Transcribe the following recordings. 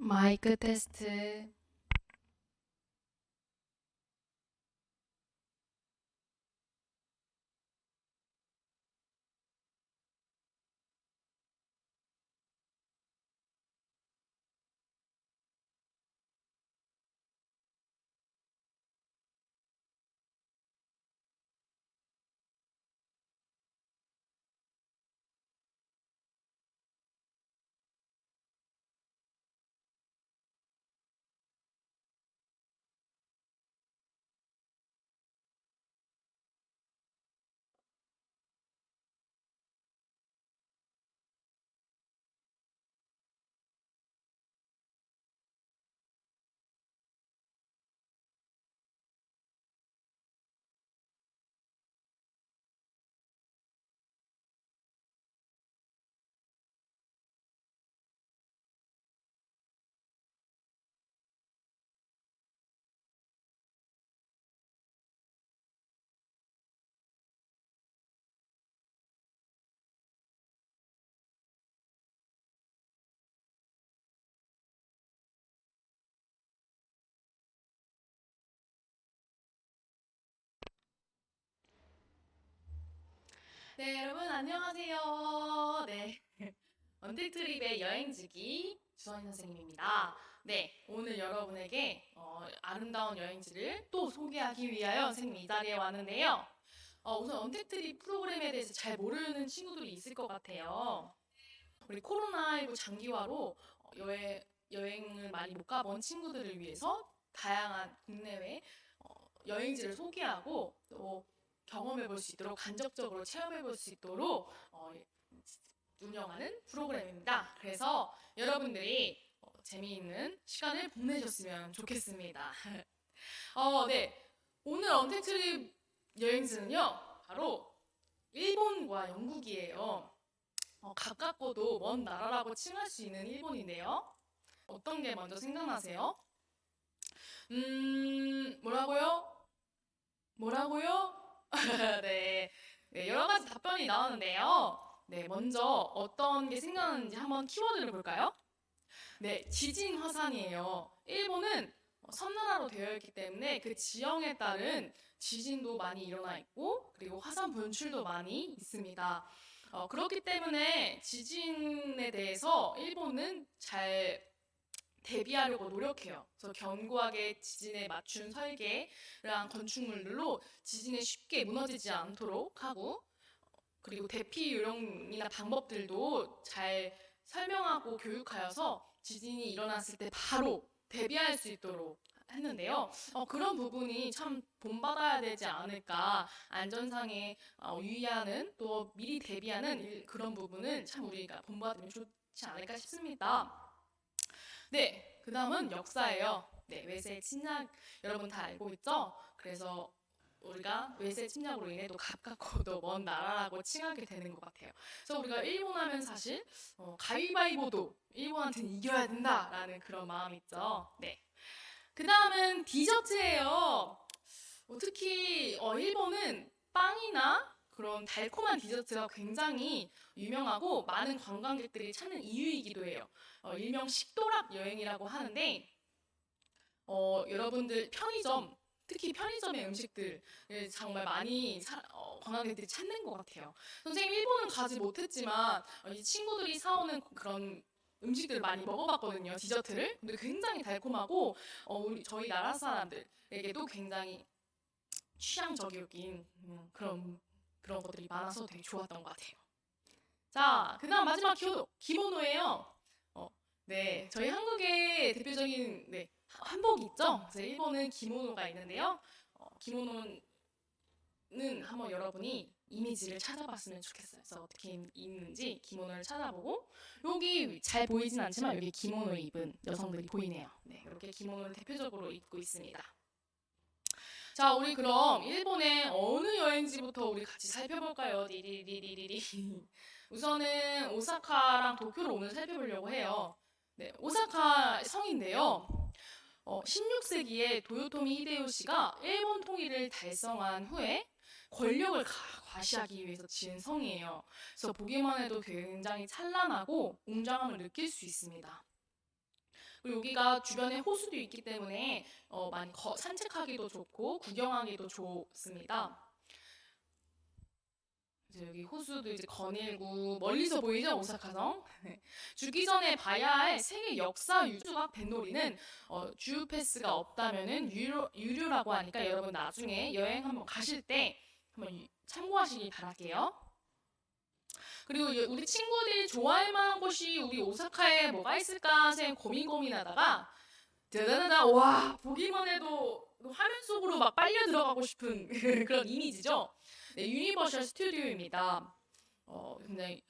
마이크 테스트. 네, 여러분 안녕하세요. 네. 언택트립의 여행지기 주선희 선생님입니다. 네, 오늘 여러분에게 어, 아름다운 여행지를 또 소개하기 위하여 선생님 이 자리에 왔는데요. 어, 우선 언택트립 프로그램에 대해서 잘 모르는 친구들이 있을 것 같아요. 우리 코로나19 장기화로 어, 여행, 여행을 많이 못 가본 친구들을 위해서 다양한 국내외 어, 여행지를 소개하고 또 경험해 볼 수 있도록 간접적으로 체험해 볼 수 있도록 어, 운영하는 프로그램입니다. 그래서 여러분들이 어, 재미있는 시간을 보내셨으면 좋겠습니다. 어, 네. 오늘 언택트립 여행지는요, 바로 일본과 영국이에요. 어, 가깝고도 먼 나라라고 칭할 수 있는 일본인데요. 어떤 게 먼저 생각나세요? 음, 뭐라고요? 뭐라고요? 네, 네, 여러 가지 답변이 나오는데요. 네, 먼저 어떤 게 생각나는지 한번 키워드를 볼까요? 네, 지진 화산이에요. 일본은 섬나라로 되어 있기 때문에 그 지형에 따른 지진도 많이 일어나 있고, 그리고 화산 분출도 많이 있습니다. 어, 그렇기 때문에 지진에 대해서 일본은 잘 대비하려고 노력해요. 그래서 견고하게 지진에 맞춘 설계랑 건축물들로 지진에 쉽게 무너지지 않도록 하고 그리고 대피 요령이나 방법들도 잘 설명하고 교육하여서 지진이 일어났을 때 바로 대비할 수 있도록 했는데요. 어, 그런 부분이 참 본받아야 되지 않을까. 안전상에 어, 유의하는 또 미리 대비하는 일- 그런 부분은 참 우리가 본받으면 좋지 않을까 싶습니다. 네, 그 다음은 역사예요. 네, 외세 침략 여러분 다 알고 있죠? 그래서 우리가 외세 침략으로 인해 또 가깝고도 먼 나라라고 칭하게 되는 것 같아요. 그래서 우리가 일본 하면 사실 어, 가위바위보도 일본한테는 이겨야 된다라는 그런 마음 있죠. 네. 그 다음은 디저트예요. 어, 특히 어, 일본은 빵이나 그런 달콤한 디저트가 굉장히 유명하고 많은 관광객들이 찾는 이유이기도 해요. 어, 일명 식도락 여행이라고 하는데 어, 여러분들 편의점 특히 편의점의 음식들을 정말 많이 사- 어, 관광객들이 찾는 것 같아요. 선생님 일본은 가지 못했지만 어, 이 친구들이 사오는 그런 음식들을 많이 먹어봤거든요. 디저트를. 근데 굉장히 달콤하고 어, 우리 저희 나라 사람들에게도 굉장히 취향적인 음, 그런 그런 것들이 많아서 되게 좋았던 것 같아요. 자, 그다음 마지막 키워드 기모노예요. 어, 네, 저희 한국의 대표적인 네, 한복 있죠? 그래서 일본은 기모노가 있는데요. 어, 기모노는 한번 여러분이 이미지를 찾아봤으면 좋겠어요. 그래서 어떻게 입- 입는지 기모노를 찾아보고 여기 잘 보이진 않지만 여기 기모노 입은 여성들이 보이네요. 네, 이렇게 기모노를 대표적으로 입고 있습니다. 자, 우리 그럼 일본의 어느 여행지부터 우리 같이 살펴볼까요? 리리리리리리. 우선은 오사카랑 도쿄를 오늘 살펴보려고 해요. 네, 오사카 성인데요. 어, 16세기에 도요토미 히데요시가 일본 통일을 달성한 후에 권력을 가- 과시하기 위해서 지은 성이에요. 그래서 보기만 해도 굉장히 찬란하고 웅장함을 느낄 수 있습니다. 여기가 주변에 호수도 있기 때문에 어, 많이 거- 산책하기도 좋고 구경하기도 좋습니다. 이제 여기 호수도 이제 거닐고 멀리서 보이죠 오사카성. 주기 전에 봐야 할 세계 역사 유주각 뱃놀이는 어, 주유 패스가 없다면은 유료 유료라고 하니까 여러분 나중에 여행 한번 가실 때 한번 유- 참고하시기 바랄게요. 그리고 여- 우리 친구들이 좋아할 만한 곳이 우리 오사카에 뭐가 있을까 생 고민 고민하다가 대단하다 와 보기만 해도 화면 속으로 막 빨려 들어가고 싶은 그런 이미지죠. 네, 유니버셜 스튜디오입니다. 어, 굉장히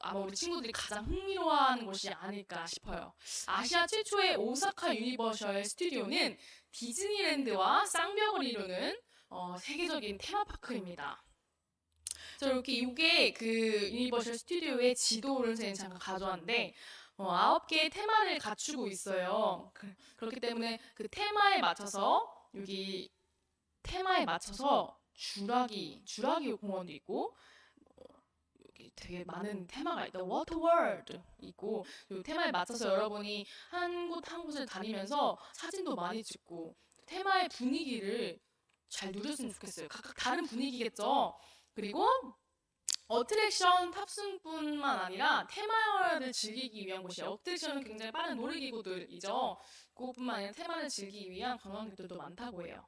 아마 우리 친구들이 가장 흥미로워하는 곳이 아닐까 싶어요. 아시아 최초의 오사카 유니버셜 스튜디오는 디즈니랜드와 쌍벽을 이루는 어, 세계적인 테마파크입니다. 저 이렇게 이게 그 유니버셜 스튜디오의 지도를 제가 잠깐 가져왔는데 어, 아홉 개의 테마를 갖추고 있어요. 그, 그렇기 때문에 그 테마에 맞춰서 여기 테마에 맞춰서 주라기 주라기 공원도 있고 되게 많은 테마가 있다. 워터 월드 있고 그 테마에 맞춰서 여러분이 한 곳 한 곳을 다니면서 사진도 많이 찍고 테마의 분위기를 잘 누렸으면 좋겠어요. 각각 다른 분위기겠죠. 그리고 어트랙션 탑승뿐만 아니라 테마를 즐기기 위한 곳이에요. 어트랙션은 굉장히 빠른 놀이기구들이죠. 그것뿐만 아니라 테마를 즐기기 위한 관광객들도 많다고 해요.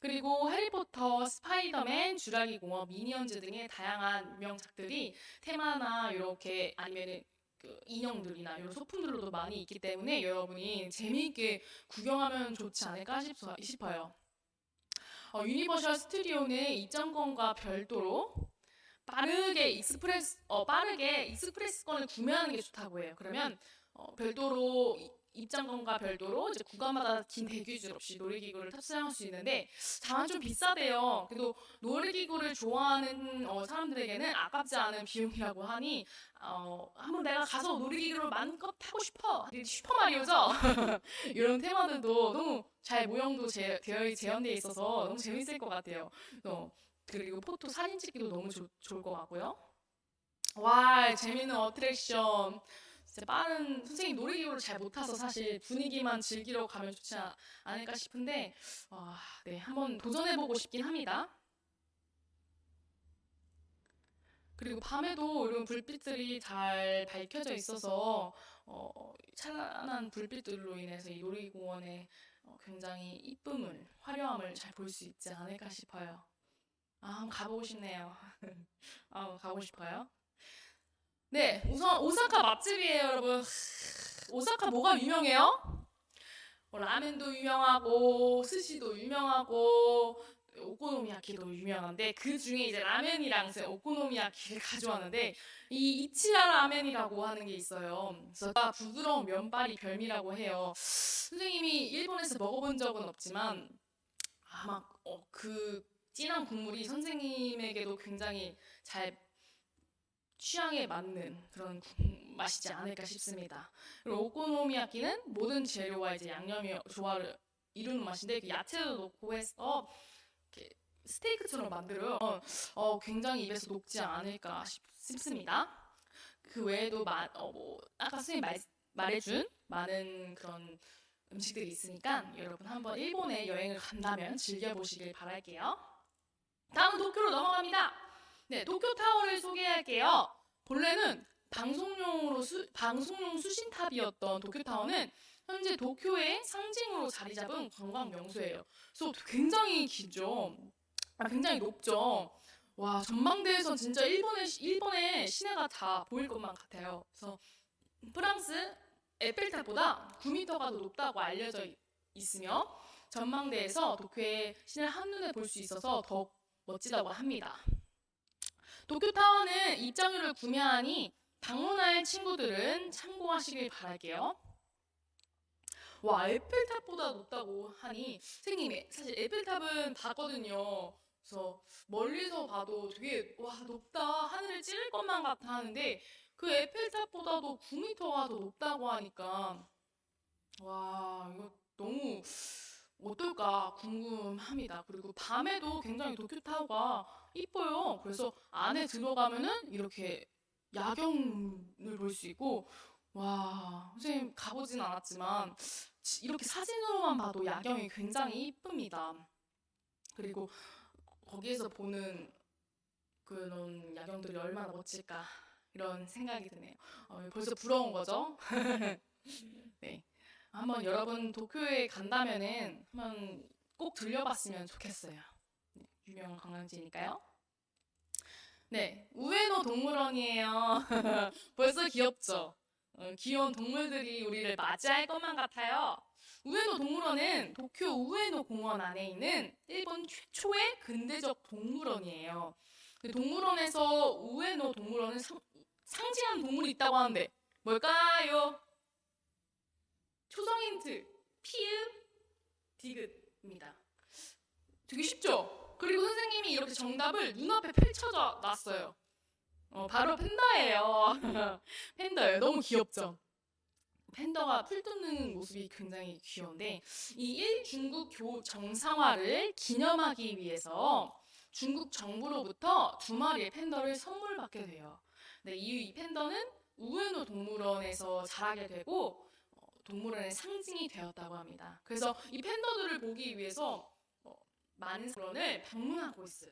그리고 해리포터, 스파이더맨, 주라기 공원, 미니언즈 등의 다양한 유명작들이 테마나 이렇게 아니면은 그 인형들이나 이런 소품들로도 많이 있기 때문에 여러분이 재미있게 구경하면 좋지 않을까 싶- 싶어요. 어, 유니버셜 스튜디오는 입장권과 별도로 빠르게 익스프레스 어 빠르게 익스프레스권을 구매하는 게 좋다고 해요. 그러면 어, 별도로 이- 입장권과 별도로 이제 구간마다 긴 대기줄 없이 놀이기구를 탑승할 수 있는데 다만 좀 비싸대요. 그래도 놀이기구를 좋아하는 어, 사람들에게는 아깝지 않은 비용이라고 하니 어, 한번 내가 가서 놀이기구를 마음껏 타고 싶어. 이 슈퍼마리오죠? 이런 테마들도 너무 잘 모형도 제, 되어 재현되어 있어서 너무 재밌을 것 같아요. 어, 그리고 포토 사진 찍기도 너무 좋- 좋을 것 같고요. 와 재밌는 어트랙션. 진짜 빠른 선생님 놀이기구를 잘 못 타서 사실 분위기만 즐기러 가면 좋지 않- 않을까 싶은데 와, 네 한번 도전해보고 싶긴 합니다. 그리고 밤에도 이런 불빛들이 잘 밝혀져 있어서 어, 찬란한 불빛들로 인해서 이 놀이공원의 어, 굉장히 이쁨을 화려함을 잘 볼 수 있지 않을까 싶어요. 아, 한번 가보고 싶네요. 아, 가고 싶어요. 네, 우선 오사카 맛집이에요, 여러분. 오사카 뭐가 유명해요? 뭐 라멘도 유명하고 스시도 유명하고 오코노미야키도 유명한데 그 중에 이제 라멘이랑 이제 오코노미야키를 가져왔는데 이 이치라 라멘이라고 하는 게 있어요. 그래서 부드러운 면발이 별미라고 해요. 선생님이 일본에서 먹어본 적은 없지만 아마 어, 그 진한 국물이 선생님에게도 굉장히 잘 취향에 맞는 그런 국- 맛이지 않을까 싶습니다. 그리고 오코노미야키는 모든 재료와 이제 양념이 조화를 이루는 맛인데 그 야채도 넣고 해서 이렇게 스테이크처럼 만들어요. 어, 굉장히 입에서 녹지 않을까 싶, 싶습니다. 그 외에도 마, 어, 뭐 아까 선생님 말, 말해준 많은 그런 음식들이 있으니까 여러분 한번 일본에 여행을 간다면 즐겨보시길 바랄게요. 다음 도쿄로 넘어갑니다. 네, 도쿄 타워를 소개할게요. 본래는 방송용으로 수, 방송용 수신탑이었던 도쿄 타워는 현재 도쿄의 상징으로 자리 잡은 관광 명소예요. 그래서 굉장히 길죠. 아, 굉장히 높죠. 와, 전망대에서 진짜 일본의 시- 일본의 시내가 다 보일 것만 같아요. 그래서 프랑스 에펠탑보다 9m가 더 높다고 알려져 있- 있으며 전망대에서 도쿄의 시내를 한눈에 볼 수 있어서 더욱 멋지다고 합니다. 도쿄타워는 입장료를 구매하니 방문할 친구들은 참고하시길 바랄게요. 와, 에펠탑보다 높다고 하니 선생님 사실 에펠탑은 봤거든요. 그래서 멀리서 봐도 되게 와 높다 하늘을 찌를 것만 같아 하는데 그 에펠탑보다도 9m가 더 높다고 하니까 와 이거 어떨까 궁금합니다. 그리고 밤에도 굉장히 도쿄타워가 이뻐요. 그래서 안에 들어가면은 이렇게 야경을 볼 수 있고 와, 선생님 가보진 않았지만 지- 이렇게 사진으로만 봐도 야경이 굉장히 이쁩니다. 그리고 거기에서 보는 그런 야경들이 얼마나 멋질까 이런 생각이 드네요. 어, 벌써 부러운 거죠? 네. 한번 여러분 도쿄에 간다면은 한번 꼭 들려봤으면 좋겠어요. 네, 유명한 관광지니까요. 네, 우에노 동물원이에요. 벌써 귀엽죠? 어, 귀여운 동물들이 우리를 맞이할 것만 같아요. 우에노 동물원은 도쿄 우에노 공원 안에 있는 일본 최초의 근대적 동물원이에요. 그 동물원에서 우에노 동물원은 상, 상징하는 동물이 있다고 하는데 뭘까요? 초성 힌트 피읍 디귿입니다. 되게 쉽죠? 그리고 선생님이 이렇게 정답을 눈앞에 펼쳐져 놨어요. 어, 바로 팬더예요. 팬더예요. 너무 귀엽죠? 팬더가 풀 뜯는 모습이 굉장히 귀여운데 이 일중국 교 정상화를 기념하기 위해서 중국 정부로부터 두 마리의 팬더를 선물 받게 돼요. 네, 이, 이 팬더는 우에노 동물원에서 자라게 되고 어, 동물원의 상징이 되었다고 합니다. 그래서 이 팬더들을 보기 위해서 어, 많은 사람을 방문하고 있어요.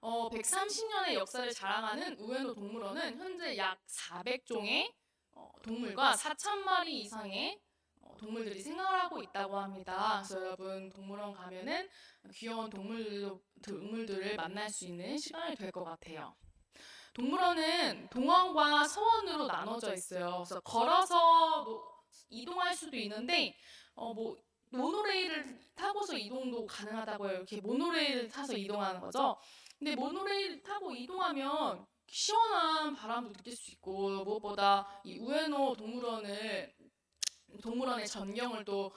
어, 130년의 역사를 자랑하는 우에노 동물원은 현재 약 400종의 어, 동물과 4,000마리 이상의 어, 동물들이 생활하고 있다고 합니다. 그래서 여러분 동물원 가면은 귀여운 동물, 동물들을 만날 수 있는 시간이 될 것 같아요. 동물원은 동원과 서원으로 나눠져 있어요. 그래서 걸어서 뭐 이동할 수도 있는데 어, 뭐 모노레일을 타고서 이동도 가능하다고요. 이렇게 모노레일을 타서 이동하는 거죠. 근데 모노레일 타고 이동하면 시원한 바람도 느낄 수 있고 무엇보다 이 우에노 동물원을 동물원의 전경을 또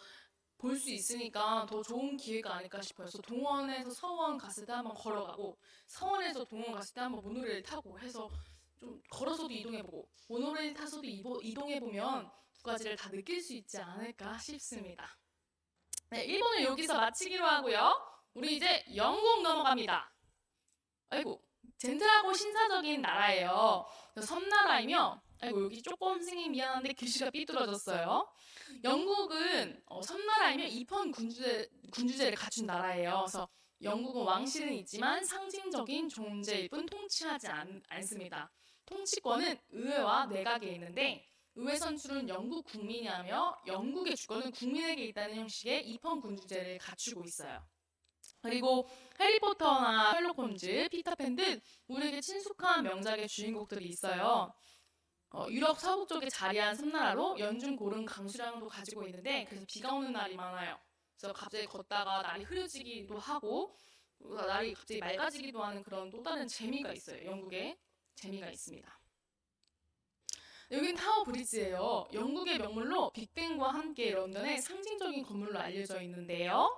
볼 수 있으니까 더 좋은 기회가 아닐까 싶어요. 그래서 동원에서 서원 갔을 때 한번 걸어가고 서원에서 동원 갔을 때 한번 모노레일 타고 해서 좀 걸어서도 이동해보고 모노레일 타서도 이동해보면 두 가지를 다 느낄 수 있지 않을까 싶습니다. 네, 일본은 여기서 마치기로 하고요. 우리 이제 영국 넘어갑니다. 아이고, 젠틀하고 신사적인 나라예요. 섬나라이며, 아이고, 여기 조금 선생님 미안한데 글씨가 삐뚤어졌어요. 영국은 어, 섬나라이며 입헌 군주제, 군주제를 갖춘 나라예요. 그래서 영국은 왕실은 있지만 상징적인 존재일 뿐 통치하지 않, 않습니다. 통치권은 의회와 내각에 있는데 의회 선출은 영국 국민이하며 영국의 주권은 국민에게 있다는 형식의 입헌 군주제를 갖추고 있어요. 그리고 해리포터나 셜록 홈즈, 피터팬 등 우리에게 친숙한 명작의 주인공들이 있어요. 어, 유럽 서북 쪽에 자리한 섬나라로 연중 고른 강수량도 가지고 있는데 그래서 비가 오는 날이 많아요. 그래서 갑자기 걷다가 날이 흐려지기도 하고 어, 날이 갑자기 맑아지기도 하는 그런 또 다른 재미가 있어요. 영국에 재미가 있습니다. 여긴 타워 브리지예요. 영국의 명물로 빅뱅과 함께 런던의 상징적인 건물로 알려져 있는데요.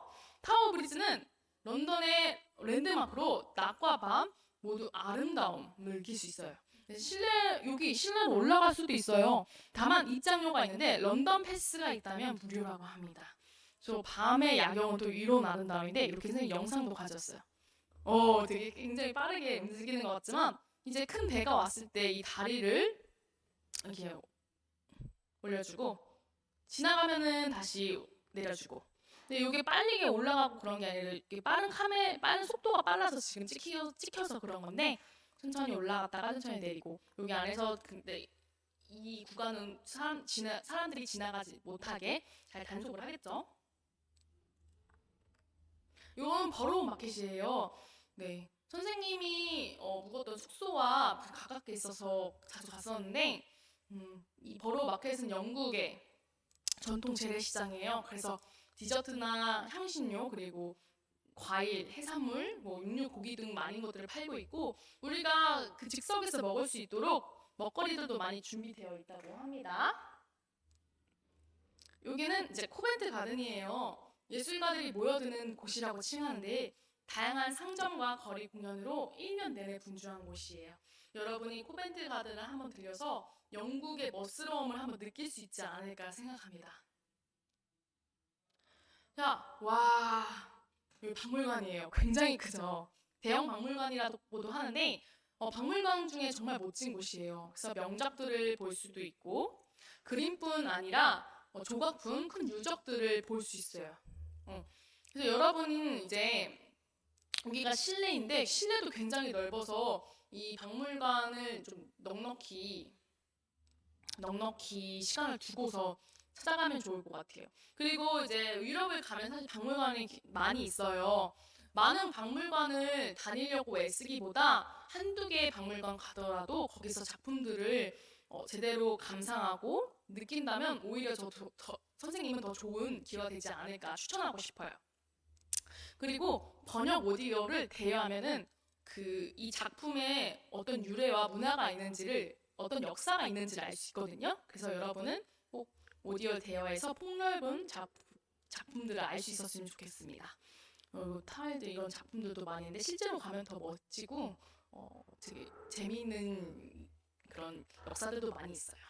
타워 브리지는 런던의 랜드마크로 낮과 밤 모두 아름다움을 느낄 수 있어요. 실내 여기 실내로 올라갈 수도 있어요. 다만 입장료가 있는데 런던 패스가 있다면 무료라고 합니다. 저 밤의 야경은 또 이런 아름다움인데 이렇게 선생님 영상도 가졌어요. 어, 되게 굉장히 빠르게 움직이는 것 같지만 이제 큰 배가 왔을 때 이 다리를 이렇게 올려주고 지나가면은 다시 내려주고. 근데 이게 빨리게 올라가고 그런 게 아니라 이게 빠른 카메 빠른 속도가 빨라서 지금 찍혀 찍혀서 그런 건데 천천히 올라갔다가 천천히 내리고 여기 안에서 근데 이 구간은 사람 지나 사람들이 지나가지 못하게 잘 단속을 하겠죠. 이건 버로우 마켓이에요. 네. 선생님이 어, 묵었던 숙소와 가깝게 있어서 자주 갔었는데 음, 이 버로우 마켓은 영국의 전통 재래시장이에요. 그래서 디저트나 향신료 그리고 과일, 해산물, 뭐 육류, 고기 등 많은 것들을 팔고 있고 우리가 그 즉석에서 먹을 수 있도록 먹거리들도 많이 준비되어 있다고 합니다. 여기는 이제 코벤트 가든이에요. 예술가들이 모여드는 곳이라고 칭하는데 다양한 상점과 거리 공연으로 1년 내내 분주한 곳이에요. 여러분이 코벤트 가든을 한번 들려서 영국의 멋스러움을 한번 느낄 수 있지 않을까 생각합니다. 자, 와, 여기 박물관이에요. 굉장히 크죠. 대형 박물관이라고도 하는데 어, 박물관 중에 정말 멋진 곳이에요. 그래서 명작들을 볼 수도 있고 그림뿐 아니라 어, 조각품, 큰 유적들을 볼 수 있어요. 어. 그래서 여러분은 이제 여기가 실내인데 실내도 굉장히 넓어서 이 박물관을 좀 넉넉히 넉넉히 시간을 두고서 찾아가면 좋을 것 같아요. 그리고 이제 유럽을 가면 사실 박물관이 기- 많이 있어요. 많은 박물관을 다니려고 애쓰기보다 한두 개의 박물관 가더라도 거기서 작품들을 어, 제대로 감상하고 느낀다면 오히려 저, 더- 더- 선생님은 더 좋은 기회가 되지 않을까 추천하고 싶어요. 그리고 번역 오디오를 대여하면은 그 이 작품에 어떤 유래와 문화가 있는지를 어떤 역사가 있는지를 알 수 있거든요. 그래서 여러분은 꼭 오디오를 대여해서 폭넓은 작, 작품들을 알 수 있었으면 좋겠습니다. 어, 타일들 이런 작품들도 있는데 실제로 가면 더 멋지고 어, 되게 재미있는 그런 역사들도 많이 있어요.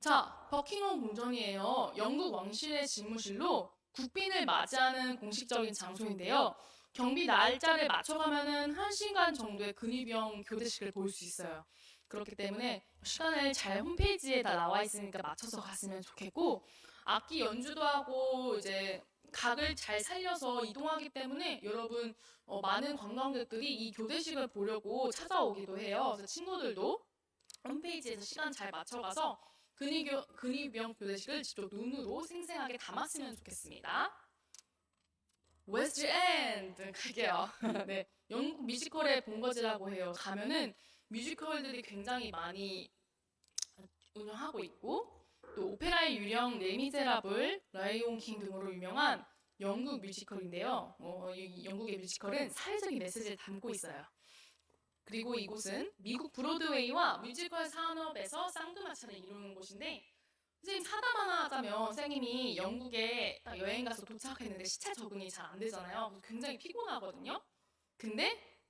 자, 버킹엄 궁전이에요. 영국 왕실의 집무실로 국빈을 맞이하는 공식적인 장소인데요. 경비 날짜를 맞춰가면은 한 시간 정도의 근위병 교대식을 볼 수 있어요. 그렇기 때문에 시간을 잘 홈페이지에 다 나와 있으니까 맞춰서 갔으면 좋겠고 악기 연주도 하고 이제 각을 잘 살려서 이동하기 때문에 여러분 어, 많은 관광객들이 이 교대식을 보려고 찾아오기도 해요. 그래서 친구들도 홈페이지에서 시간 잘 맞춰가서 근위교, 근위병 교대식을 직접 눈으로 생생하게 담았으면 좋겠습니다. 웨스트 엔드 갈게요. 네, 영국 뮤지컬의 본거지라고 해요. 가면은 뮤지컬들이 굉장히 많이 운영하고 있고 또 오페라의 유령 레미제라블, 라이온 킹 등으로 유명한 영국 뮤지컬인데요. 어, 이 영국의 뮤지컬은 사회적인 메시지를 담고 있어요. 그리고 이곳은 미국 브로드웨이와 뮤지컬 산업에서 쌍두마차를 이루는 곳인데 선생님 사담 하나 하자면 선생님이 영국에 딱 여행 가서 도착했는데 시차 적응이 잘 안 되잖아요. 굉장히 피곤하거든요. 근데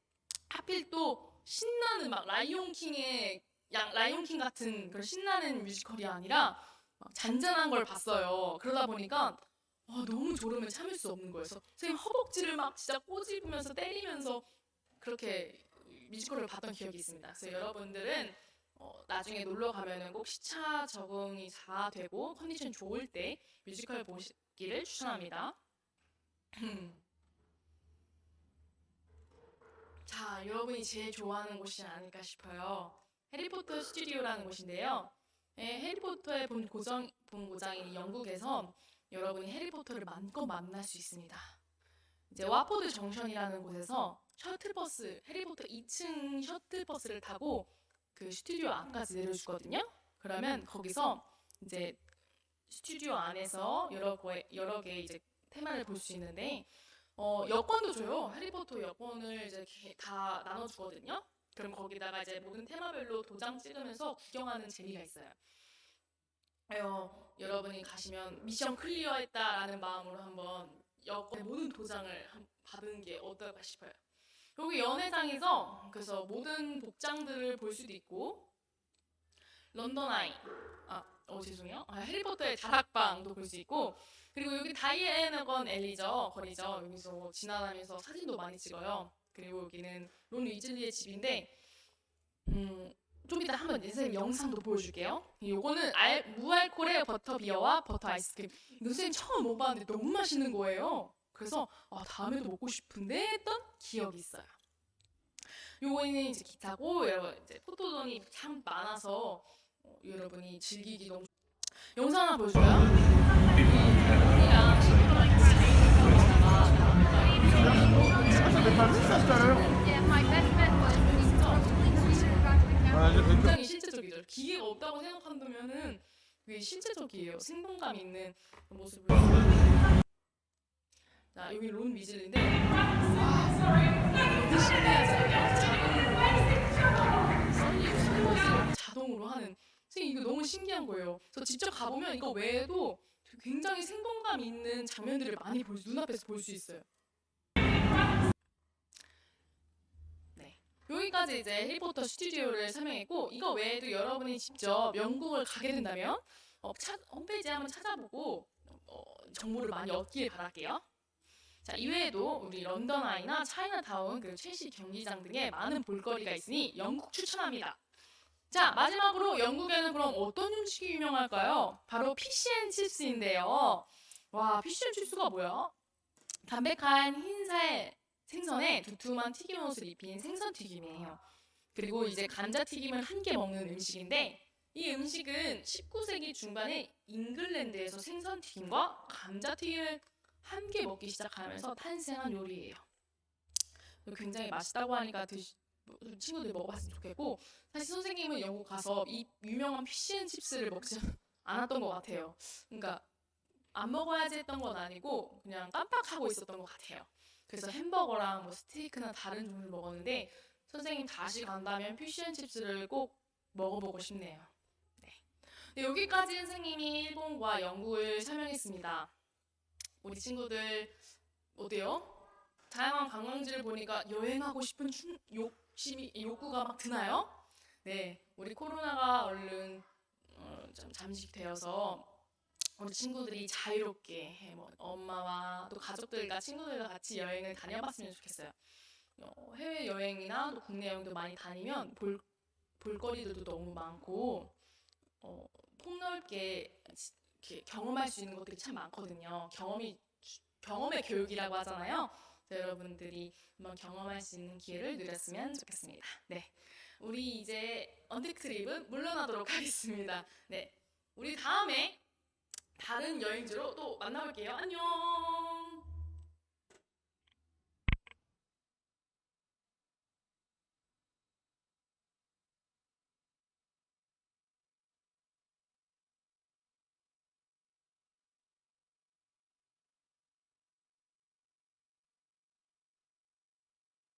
하필 또 신나는 막 라이온 킹의 양 라이온 킹 같은 그런 신나는 뮤지컬이 아니라 막 잔잔한 걸 봤어요. 그러다 보니까 와, 너무 졸음을 참을 수 없는 거예요. 선생님 허벅지를 막 진짜 꼬집으면서 때리면서 그렇게 뮤지컬을 봤던 기억이 있습니다. 그래서 여러분들은 어, 나중에 놀러 가면은 꼭 시차 적응이 다 되고 컨디션 좋을 때 뮤지컬 보시기를 추천합니다. 여러분이 제일 좋아하는 곳이 아닐까 싶어요. 해리포터 스튜디오라는 곳인데요. 예, 해리포터의 본 고정 본 고장인 영국에서 여러분이 해리포터를 마음껏 만날 수 있습니다. 이제 와포드 정션이라는 곳에서 셔틀버스 해리포터 2층 셔틀버스를 타고 그 스튜디오 안까지 내려주거든요. 그러면 거기서 이제 스튜디오 안에서 여러 개 여러 개 이제 테마를 볼 수 있는데 어, 여권도 줘요. 해리포터 여권을 이제 개- 다 나눠주거든요. 그럼 거기다가 이제 모든 테마별로 도장 찍으면서 구경하는 재미가 있어요. 어, 여러분이 가시면 미션 클리어했다라는 마음으로 한번 여권 모든 도장을 한- 받은 게 어떨까 싶어요. 여기 연회장에서 그래서 모든 복장들을 볼 수도 있고 런던 아이 아, 어 죄송해요. 아, 해리포터의 다락방도 볼 수 있고 그리고 여기 다이애나건 엘리죠 거리죠. 여기서 지나다니면서 사진도 많이 찍어요. 그리고 여기는 론 위즐리의 집인데 음, 좀 이따 한번 선생님 영상도 보여줄게요. 요거는 알, 무알콜의 버터 비어와 버터 아이스크림. 이거 선생님 처음 먹어봤는데 너무 맛있는 거예요. 그래서 아, 다음에도 먹고 싶은데 했던 기억이 있어요. 요거는 이제 기타고 여러분 이제 포토존이 참 많아서 어, 여러분이 즐기기 너무 좋- 영상 하나 보여줄까요? 굉장히 실제적이죠. 기계가 없다고 생각한다면은 그게 실제적이에요. 생동감 있는 모습을. 자 여기 론 신기하잖아요. 자동으로 하는. 선생님 이거 너무 신기한 거예요. 저 직접 가보면 이거 외에도 굉장히 생동감 있는 장면들을 많이 볼, 수- 눈앞에서 볼 수 있어요. 네. 여기까지 이제 해리포터 스튜디오를 설명했고 이거 외에도 여러분이 직접 영국을 가게 된다면 어, 차- 홈페이지에 한번 찾아보고 어, 정보를 많이 얻길 바랄게요. 자 이외에도 우리 런던 아이나 차이나타운 그리고 첼시 경기장 등에 많은 볼거리가 있으니 영국 추천합니다. 자 마지막으로 영국에는 그럼 어떤 음식이 유명할까요? 바로 피시앤칩스인데요. 와 피시앤칩스가 뭐야? 담백한 흰살 생선에 두툼한 튀김옷을 입힌 생선 튀김이에요. 그리고 이제 감자 튀김을 함께 먹는 음식인데 이 음식은 19세기 중반에 잉글랜드에서 생선 튀김과 감자 튀김을 함께 먹기 시작하면서 탄생한 요리예요. 굉장히 맛있다고 하니까 드시, 친구들이 먹어봤으면 좋겠고 사실 선생님은 영국 가서 이 유명한 피시앤칩스를 먹지 않았던 것 같아요. 그러니까 안 먹어야지 했던 건 아니고 그냥 깜빡하고 있었던 것 같아요. 그래서 햄버거랑 뭐 스테이크나 다른 종류를 먹었는데 선생님 다시 간다면 피시앤칩스를 꼭 먹어보고 싶네요. 네. 네, 여기까지 선생님이 일본과 영국을 설명했습니다. 우리 친구들 어때요? 다양한 관광지를 보니까 여행하고 싶은 충, 욕심이 욕구가 막 드나요? 네, 우리 코로나가 얼른 어, 좀 잠식 되어서 우리 친구들이 자유롭게 해, 뭐 엄마와 또 가족들과 친구들과 같이 여행을 다녀봤으면 좋겠어요. 어, 해외 여행이나 또 국내 여행도 많이 다니면 볼 볼거리들도 너무 많고 어, 폭넓게 이렇게 경험할 수 있는 것들이 참 많거든요. 경험이 주- 경험의 교육이라고 하잖아요. 여러분들이 한번 경험할 수 있는 기회를 누렸으면 좋겠습니다. 네, 우리 이제 언택 트립은 물러나도록 하겠습니다. 네, 우리 다음에 다른 여행지로 또 만나볼게요. 안녕.